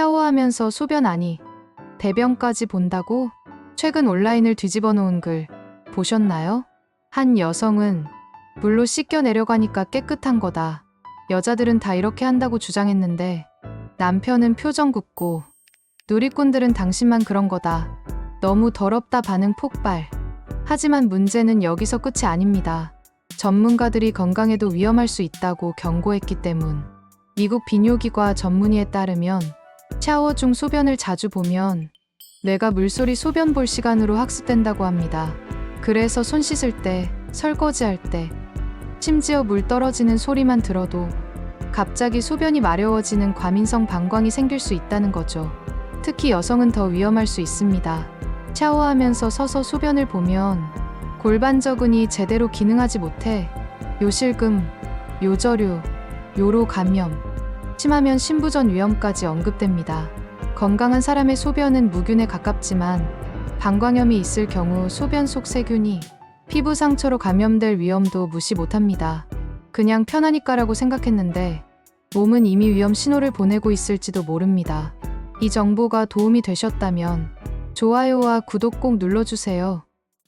샤워하면서 소변 아니, 대변까지 본다고? 최근 온라인을 뒤집어 놓은 글 보셨나요? 한 여성은 물로 씻겨 내려가니까 깨끗한 거다. 여자들은 다 이렇게 한다고 주장했는데 남편은 표정 굽고 누리꾼들은 당신만 그런 거다. 너무 더럽다 반응 폭발. 하지만 문제는 여기서 끝이 아닙니다. 전문가들이 건강에도 위험할 수 있다고 경고했기 때문. 미국 비뇨기과 전문의에 따르면 샤워 중 소변을 자주 보면 뇌가 물소리 소변 볼 시간으로 학습된다고 합니다. 그래서 손 씻을 때, 설거지 할 때, 심지어 물 떨어지는 소리만 들어도 갑자기 소변이 마려워지는 과민성 방광이 생길 수 있다는 거죠. 특히 여성은 더 위험할 수 있습니다. 샤워하면서 서서 소변을 보면 골반저근이 제대로 기능하지 못해 요실금, 요저류, 요로 감염, 심하면 신부전 위험까지 언급됩니다. 건강한 사람의 소변은 무균에 가깝지만 방광염이 있을 경우 소변 속 세균이 피부 상처로 감염될 위험도 무시 못합니다. 그냥 편하니까라고 생각했는데 몸은 이미 위험 신호를 보내고 있을지도 모릅니다. 이 정보가 도움이 되셨다면 좋아요와 구독 꼭 눌러주세요.